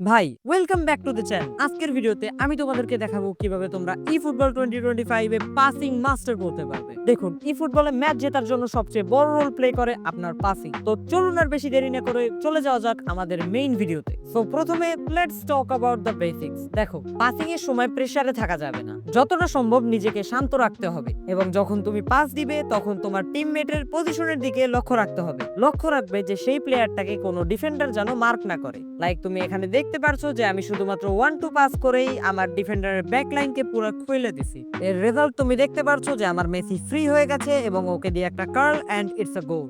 ভাই welcome back to the channel আজকের ভিডিওতে আমি তোমাদেরকে দেখাবো কীভাবে তোমরা ই ফুটবল টোয়েন্টি টোয়েন্টি ফাইভে পাসিং মাস্টার করতে পারবে। দেখুন ই ফুটবলে ম্যাচ জেতার জন্য সবচেয়ে বড় রোল প্লে করে আপনার পাসিং তো চলুন আর বেশি দেরি না করে চলে যাওয়া যাক আমাদের মেইন ভিডিওতে সো প্রথমে let's talk about the basics দেখো পাসিং এর সময় প্রেসারে থাকা যাবে না। যতটা সম্ভব নিজেকে শান্ত রাখতে হবে এবং যখন তুমি পাস দিবে, তখন তোমার টিমমেটের পজিশনের দিকে লক্ষ্য রাখতে হবে। লক্ষ্য রাখবে যে সেই প্লেয়ারটাকে কোনো ডিফেন্ডার যেন মার্ক না করে। লাইক তুমি এখানে দেখতে পারছ যে আমি শুধুমাত্র ওয়ান টু পাস করেই আমার ডিফেন্ডারের ব্যাক লাইনকে পুরো খুলে দিছি। এর রেজাল্ট তুমি দেখতে পারছ যে আমার মেসি ফ্রি হয়ে গেছে এবং ওকে দিয়ে একটা curl and it's a goal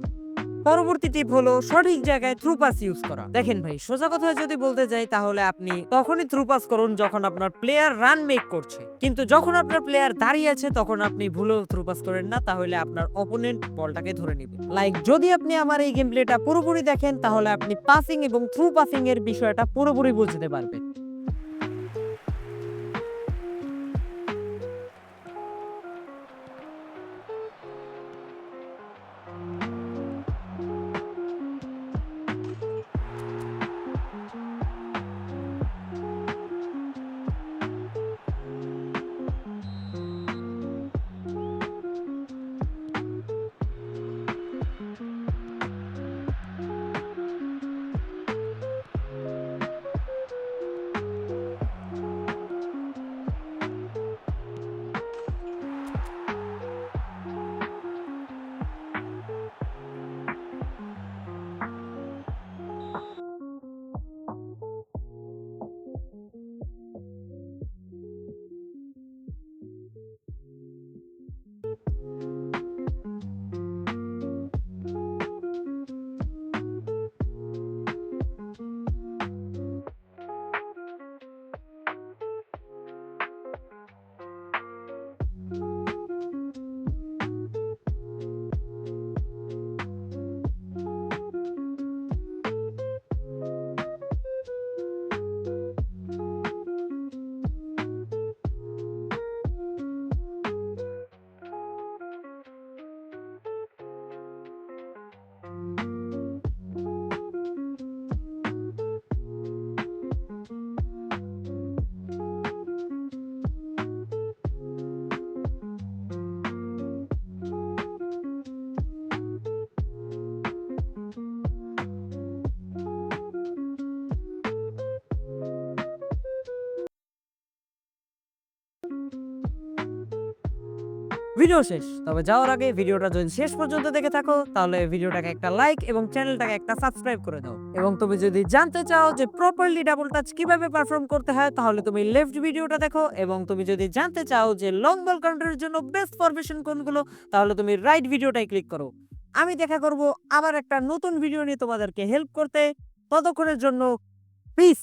পরবর্তী টিপ হলো সঠিক জায়গায় থ্রু পাস ইউজ করা। দেখেন ভাই, সোজা কথা যদি বলতে যাই, তাহলে আপনি তখনই থ্রু পাস করুন যখন আপনার প্লেয়ার রান মেক করছে। কিন্তু যখন আপনার প্লেয়ার দাঁড়িয়ে আছে, তখন আপনি ভুলেও থ্রু পাস করেন না, তাহলে আপনার অপোনেন্ট বলটাকে ধরে নেবে। লাইক যদি আপনি আমার এই গেম প্লেটা পুরোপুরি দেখেন, তাহলে আপনি পাসিং এবং থ্রু পাসিং এর বিষয়টা পুরোপুরি বুঝতে পারবেন। ভিডিও শেষ। তবে যাওয়ার আগে ভিডিওটা যদি শেষ পর্যন্ত দেখে থাকো, তাহলে ভিডিওটাকে একটা লাইক এবং চ্যানেলটাকে একটা সাবস্ক্রাইব করে দাও। এবং তুমি যদি জানতে চাও যে প্রপারলি ডাবল টাচ কীভাবে পারফর্ম করতে হয়, তাহলে তুমি লেফট ভিডিওটা দেখো। এবং তুমি যদি জানতে চাও যে লং বল কাউন্টারের জন্য বেস্ট ফরমেশন কোনগুলো, তাহলে তুমি রাইট ভিডিওটাই ক্লিক করো। আমি দেখা করব আবার একটা নতুন ভিডিও নিয়ে তোমাদেরকে হেল্প করতে। ততক্ষণের জন্য পিস